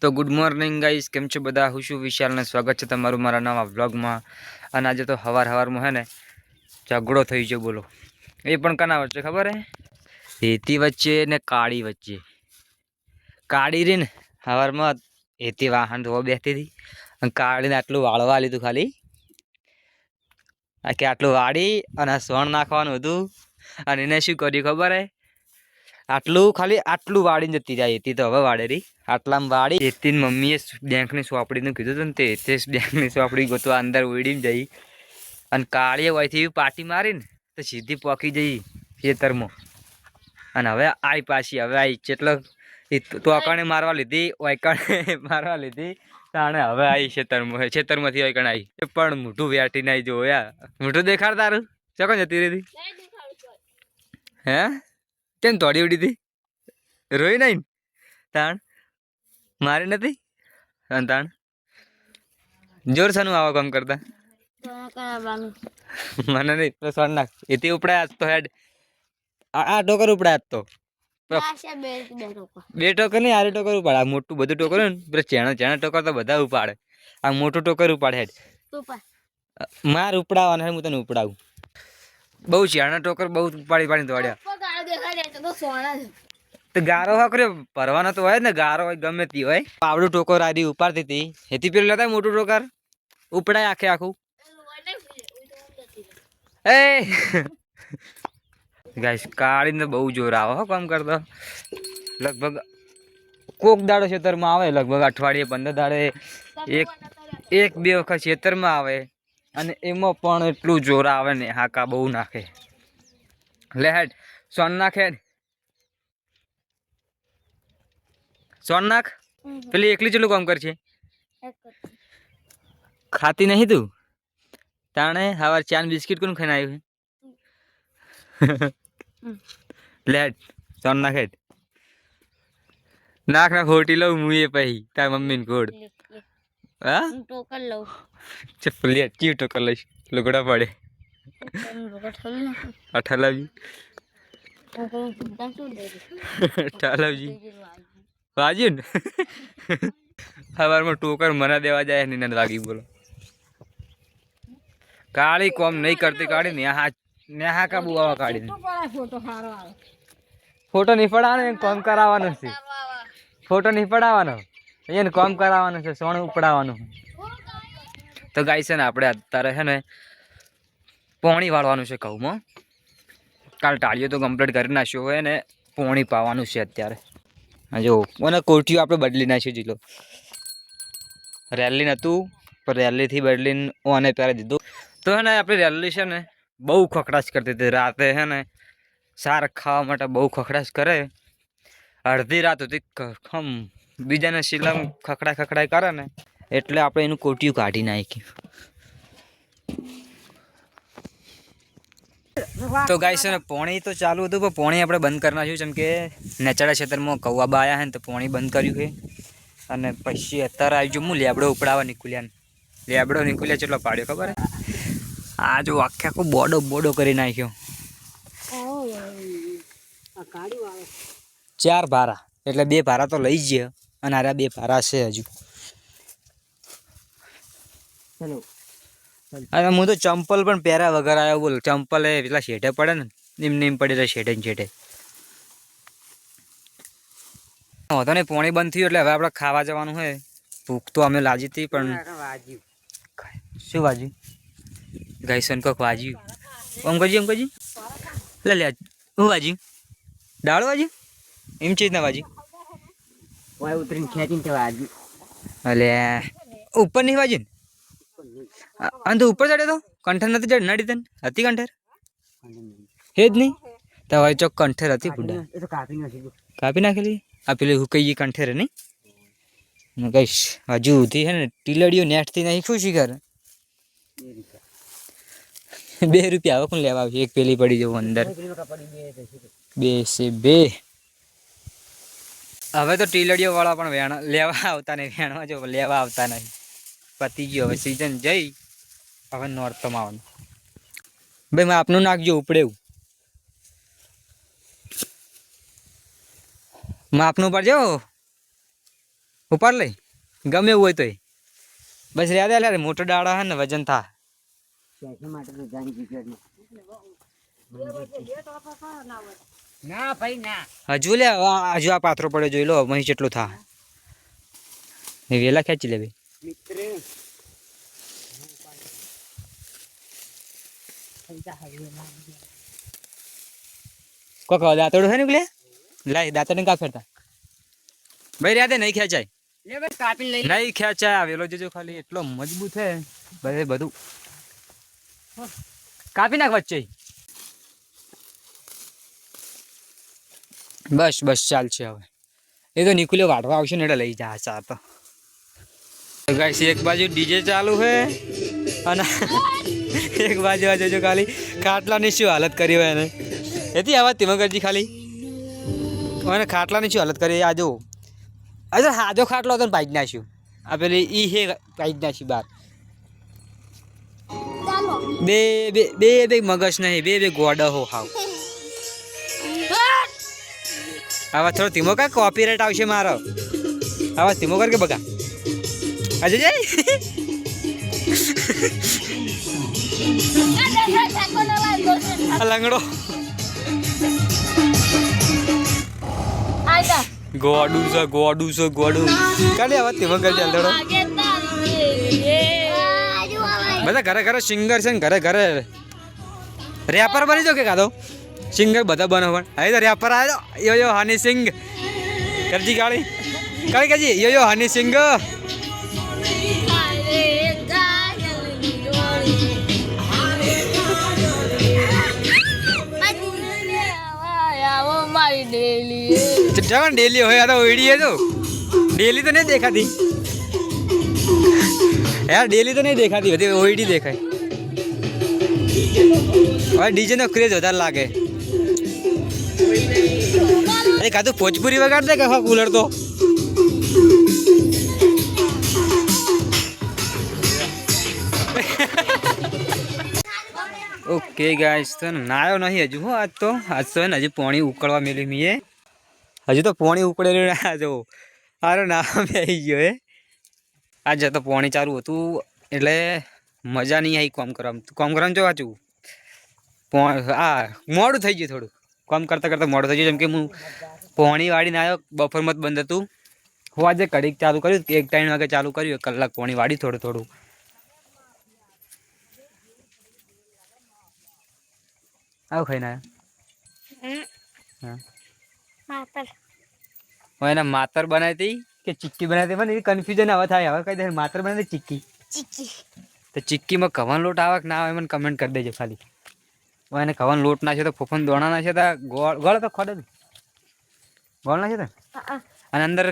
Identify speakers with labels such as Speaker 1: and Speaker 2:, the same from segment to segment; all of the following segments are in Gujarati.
Speaker 1: તો ગુડ મોર્નિંગ ગાઈસ કેમ છો બધા? હું છું વિશાલને સ્વાગત છે તમારું મારા નવા વ્લોગમાં અને આજે તો હવાર હવારમાં હે ને, ઝઘડો થઈ ગયો, બોલો. એ પણ કના વચ્ચે ખબર હે? હેતી વચ્ચે ને કાળી વચ્ચે. કાળી રહી ને હવારમાં હેતી વાહન ધોવા બેસતી હતી. અને કાળીને આટલું વાળવા લીધું ખાલી. કે આટલું વાળી અને સોણ નાખવાનું હતું. અને એને શું કર્યું ખબર હે? આટલું ખાલી આટલું વાળીને જતી જાય એથી તો હવે વાળે રહી. આટલામાં વાળી એથી મમ્મીએ બેંકની સોંપડીનું કીધું હતું ને તે એથી બેંકની સોપડી ગોતવા અંદર ઉડીને જઈ. અને કાળીએ વયથી પાટી મારીને તો સીધી પોકી જઈ ખેતરમાં. અને હવે આઈ પાછી હવે આઈ ચેટલો તોકણે મારવા લીધી ઓયકણે મારવા લીધી. તાણે હવે આવી ખેતરમાં ખેતરમાંથી ઓયકણ આવી પણ મોઢું વ્યાટીને આવી જોયા. મોઢું દેખાડ તારું. ચોકન જતી રહી હે? કેમ તોડી ઉડી હતી? રોઈ નહીં તાણ? મારી નથી? તાણ. જોર સાનું આવા કામ કરતા? મને નહીં, તો સોન નાખ. એથી ઉપડાય આજ તો હેડ. આ ટોકર ઉપડાય આજ તો. બે ટોકર નહીં, આરે ટોકર ઉપાડે. આ મોટું બધું ટોકર ને, પેલા ચેણા ચેણા ટોકર તો બધા ઉપાડે. આ મોટું ટોકર ઉપાડે હેડ. માર ઉપડાવવાના હે તને ઉપડાવું. બહુ ચેણા ટોકર બહુ ઉપાડી પાડીને દોડ્યા. ગારો હકરે ભરવાનો તો હોય ને, ગારો હોય, ગમે તે હોય. પાવડું ટોકર આરી ઉપાડતી હતી એથી પેલું લેતા મોટું ટોકર ઉપડાય આખે આખું. એ! ગાઈસ, કાળીને બહુ જોર આવે હો કામ કરતો. લગભગ કોક દાડો ખેતરમાં આવે, લગભગ અઠવાડિયે, પંદર દાડે. એક એક, બે વખત ખેતરમાં આવે. અને એમાં પણ એટલું જોર આવે ને, હાકા બહુ નાખે. લે હેડ હે નાખ હેડ. સોન નાખ. પેલી એકલી ચેલું કામ કરશે? ખાતી નહીં તું? તાણે હવાર ચાન બિસ્કિટ કોનું ખાઈને આવ્યું લેટ સોન નાખ હેડ. નાખ નાખ હોટી લઉં હું એ પછી તાર મમ્મીને કોડ હા? ચપ્પલિયા ચીવ ટોકર લઈશ લુગડા પડે. અઠાલાજી અઠાલાજી વાજ્યું ને સવારમાં ટોકર મને દેવા જાય ને વાગી બોલો. કાળી કોમ નહીં કરતી કાઢી ને હા ને હા કા કાઢી ફોટો નહીં પડાવવાનો કોમ કરાવવાનો છે. ફોટો નહીં પડાવવાનો એને કોમ કરાવવાનો છે, સોણ ઉપડાવવાનું તો ગાય છે ને, આપણે અત્યારે છે ને, પોણી વાળવાનું છે ઘઉંમાં. કાલ ટાળીઓ તો કમ્પ્લીટ કરી નાખ્યો હોય ને પોણી પાવાનું છે અત્યારે. જો, અને કોઠીઓ આપણે બદલી નાખ્યું જીલો. રેલી નહોતું પણ રેલીથી બદલીને ઓને પહેરી દીધું. તો હે ને, આપણી રેલી છે ને, બહુ ખખડાશ કરતી હતી. રાતે હે ને, સાર ખાવા માટે બહુ ખખડાશ કરે. અડધી રાત સુધી ખમ, બીજાને શીલમ ખખડા ખખડાઈ કરે ને, એટલે આપણે એનું કોટિયું કાઢી નાખ્યું. તો ગાય છે પોણી તો ચાલુ હતું, પણ પોણી આપણે બંધ કરી નાખ્યું. જેમ કે નેચાડા ક્ષેત્રમાં કૌવાબા આવ્યા ને, તો પોણી બંધ કર્યું છે. અને પછી અત્યારે આવી જો હું લેબડો ઉપડાવવા નીકળ્યા ને. લેબડો નીકળ્યા ચેટલો પાડ્યો, ખબર આ જો આખે આખો બોડો બોડો કરી નાખ્યો. ચાર ભારા, એટલે બે ભારા તો લઈ જઈએ અને આરા બે ભારા છે હજુ. અરે હું તો ચંપલ પણ પહેર્યા વગર આવ્યો બોલ. ચંપલ એ પેલા શેઠે પડે ને નીમ નેમ પડી શેઠે ને શેઠે હોતો નહીં પોણી બંધ થયું એટલે હવે આપણે ખાવા જવાનું હોય ભૂખ તો અમે લાજી હતી પણ શું વાજ્યું? ગાઈસન કોક વાજ્યું. અંકજી અંકજી લે લે હું વાજ્યું? દાળ વાજ્યું? એમ ચીજ ના વાજ્યું?
Speaker 2: ઉતરીને ખેંચીને વાજ્યું.
Speaker 1: અલે ઉપર નહીં વાજ્યું ને? અને તો ઉપર ચડ્યો તો કંઠેર નથી ચડ નડી તને હતી કંઠેર હે જ નહીં તો હવે ચોક કંઠેર હતી બુડા
Speaker 2: એ તો કાપી નથી
Speaker 1: કાપી નાખેલી આ પેલી હુકાઈ ગઈ કંઠેર નહીં ને કઈશ હજુ ઉધી છે ને ટીલડીઓ નેટથી નહીં ખુશી કર બે રૂપિયા હવે કોણ લેવા આવશે એક પેલી પડી જવું અંદર બે છે બે હવે તો ટીલડીઓ વાળા પણ વેણ લેવા આવતા નહીં વેણવા જો લેવા આવતા નહીં પતી ગયો હવે સિઝન જઈ હવે નોર્થમાં આવવાનું. ભાઈ મેં આપનું નાખજો ઉપડે એવું માપનું પડજો ઉપાડ લઈ. ગમે એવું હોય તોય. બસ રહ્યા દે લે મોટો દાડા હે ને વજન થા.
Speaker 2: શેઠ માટે તો જાણી દીધું ના ભાઈ ના.
Speaker 1: હજુ લે આ- હજુ આ પાથરો પડે જોઈ લો મહી કેટલું થા. એ વેલા ખેંચી લે ભાઈ
Speaker 2: મિત્ર.
Speaker 1: કોક દાંતડું છે ને પેલે? લાય દાંતડને કા ફેરતા. ભાઈ રહ્યા દે નહીં ખેંચાય
Speaker 2: લે બસ કાપી લઈ
Speaker 1: નહીં ખેંચાય આવેલો વેલો જોજો ખાલી. એટલો મજબૂત છે. ભાઈ બધું. કાપી નાખ વચ્ચે. બસ બસ ચાલશે હવે. એ તો નીકળ્યો વાઢવા આવશે ને એટલે લઈ જા ચા તો ગાઈસ એક બાજુ ડીજે ચાલુ છે અને એક બાજુ આ જોજો ખાલી ખાટલાની શું હાલત કરી હોય એને. એથી આવા તિમગરજી ખાલી. અને ખાટલાની શું હાલત કરી? આ જો અરે હાજો ખાટલો હતો ને પાઈ જ નાખ્યું. આ પેલી ઈ હે પાઈ જ નાખ્યું બાર. બે બે બે બે મગજ નહીં, બે બે ગોડા હો હાવ. આવા થોડો ધીમો કા કોપીરાઇટ આવશે મારો. આવા ધીમો કર કે બગા? આજે જય આ લંગડો ગોડું છે ગોડું છે ગોડું કાલે આવા ધીમો કરજે અંધડો બધા ઘરે ઘરે સિંગર છે ને ઘરે ઘરે રેપર બની જો કે કાદો સિંગર બધા બનો પણ હવે તો રેપર આવ્યો યો યો હની સિંગ કરજી કાળી કાળી કાજી યો યો હની સિંગ જવાન ડેલી હોય તો ઓઈડી તો. ડેલી તો નહીં દેખાતી. યાર, ડેલી તો નહીં દેખાતી, બધી ઓઈડી દેખાય. હવે ડીજે નો ક્રેઝ વધારે લાગે. અરે કાતું ભોજપુરી વગાડ દે કે કુલર તો? ઓકે ગાઈસ તો નાયો નહીં હજુ, હો, આજ તો આજ તો ને હજુ પોણી ઉકળવા મેલી મીએ. હજુ તો પોણી ઉકળેલું ના જો મારો નામ આવી ગયો, હે. આજે તો પોણી ચાલુ હતું, એટલે મજા નહીં આવી કોમ કરવા કોમ કરવાનું જો વાંચું આ, મોડું થઈ ગયું થોડું. કોમ કરતાં કરતાં મોડું થઈ ગયું, જેમ કે હું પોણી વાળીને આવ્યો બફર મત બંધ હતું. હું આજે કડીક ચાલુ કર્યું, એક ત્રણ વાગે ચાલુ કર્યું કલાક પોણી વાળી થોડું થોડું. આવું ખાઈને આવ્યો એને માતર બનાવી કે ચિક્કી બનાવી મને કન્ફ્યુઝન હવે થાય. હવે કઈ દે માતર બનાવી હતી ચિક્કી? તો ચિક્કીમાં કવન લોટ આવે કે ના આવે મને કમેન્ટ કરી દેજો ખાલી. હવે એને કવન લોટ ના છે તો ફોફન દોણા ના છે તો ગોળ ગોળ તો ખોડે ગોળ ના છે તો અને અંદર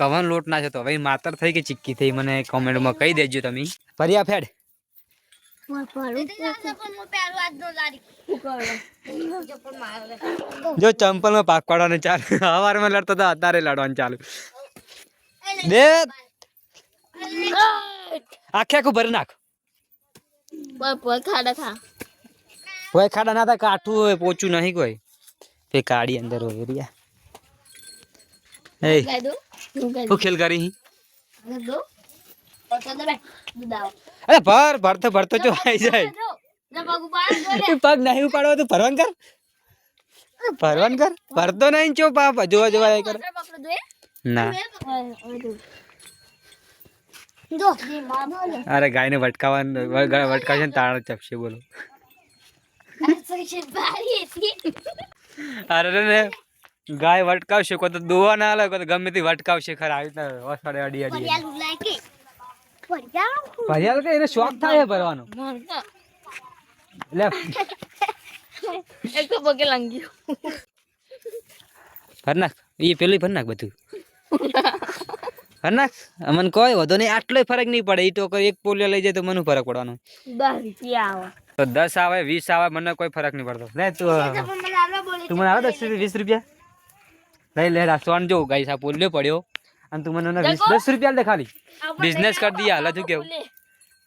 Speaker 1: કવન લોટ ના છે તો હવે માતર થઈ કે ચિક્કી થઈ? મને કોમેન્ટમાં કહી દેજો તમે. ફરી ફેડ. જો ચંપલમાં પાક પાડવાનું ચાલુ સવારમાં લડતો તો અત્યારે લડવાનું ચાલુ બે આખે આખું ભરી નાખ
Speaker 3: ખાડા ખા
Speaker 1: કોઈ ખાડા ના થાય કાઠું હોય પોચું નહીં કોઈ તે કાળી અંદર હોય રિયા એ
Speaker 3: ગાય દો ગાય
Speaker 1: શું ખેલ કરી
Speaker 3: દો પછી દે દૂધ આવો
Speaker 1: અરે ભર ભરતો ભરતો જો આવી જાય.
Speaker 3: પગ
Speaker 1: નહીં ઉપાડવા તું ભરવાન કર. ભરવાન કર. ભરતો નહીં ચો પાપ જોવા જોવા કર. ના. અરે ગાયને વટકાવા વટકાવશે ને તાણ ચપશે બોલો. અરે ને ગાય વટકાવશે કોઈ તો દોવા ના લે કોઈ તો ગમે તે વટકાવશે ખરા. આવી રીતે અડી અડી. ભર્યા કે એને શોખ થાય છે ભરવાનો. લે.
Speaker 3: એક તો પગે લંગી
Speaker 1: ભરનાખ એ પેલું ભરનાખ બધું. ભર નાખ. અમને કોઈ વધો નહીં. આટલો ફરક નહીં પડે. એ તો કોઈ એક પોલિયો લઈ જાય તો મને ફરક પડવાનો. તો દસ આવે વીસ આવે મને કોઈ ફરક નહીં પડતો. લે તું
Speaker 3: પણ મને આલો બોલે
Speaker 1: તું મને આવે દસ વીસ રૂપિયા? લઈ લે સોન જો ગાઈસ આ પોલિયો પડ્યો. અને તું મને વીસ દસ રૂપિયા દે ખાલી. બિઝનેસ કરી દઈએ હાલ તું કેવું?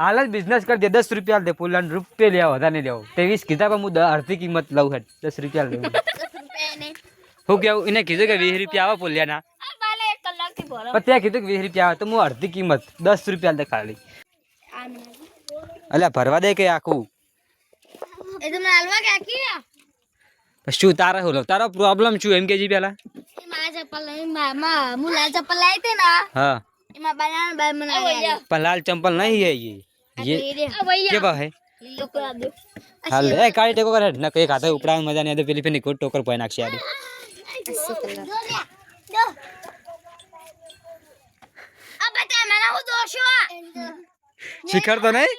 Speaker 1: હાલ જ બિઝનેસ કરી દે દસ રૂપિયા દે પોલિયો રૂપિયા લેવા વધારે નહીં લેવો તે વીસ કીધા પણ હું અડધી કિંમત લઉં હેડ દસ રૂપિયા
Speaker 3: ને
Speaker 1: હું કેવું? એને કીધું કે વીસ રૂપિયા આવે પોલિયાના.
Speaker 3: ના બાલે એક કલાકથી ભરો.
Speaker 1: પણ ત્યાં કીધું કે વીસ રૂપિયા આવે તો હું અડધી કિંમત દસ રૂપિયા દે ખાલી. અલ્યા ભરવા દે કે આખું?
Speaker 3: એ તમને હાલવા કે આખી
Speaker 1: શું તારા હોલો તારો પ્રોબ્લેમ શું એમ કેજી પેલા?
Speaker 3: એ મારા ચપ્પલ નહીં મા- મા- હું લાલ ચપ્પલ લાવી હતી ને
Speaker 1: હા
Speaker 3: એમાં બનાના બાર મને આલ્યા.
Speaker 1: પણ લાલ ચંપલ નહીં હે ये।
Speaker 3: આ
Speaker 1: ये
Speaker 3: તો એ રે.
Speaker 1: કે ભાઈ
Speaker 3: લીલો કરા દો.
Speaker 1: હાલ એ કાળી ટેકો કરે ન કઈ ખાતે ઉપડા મજા નહીં આવે તો પેલી પેલી કોટ ટોકર પાઈ નાખશે આડી
Speaker 3: આ બતા મને હું દોશો
Speaker 1: શિખર તો નહીં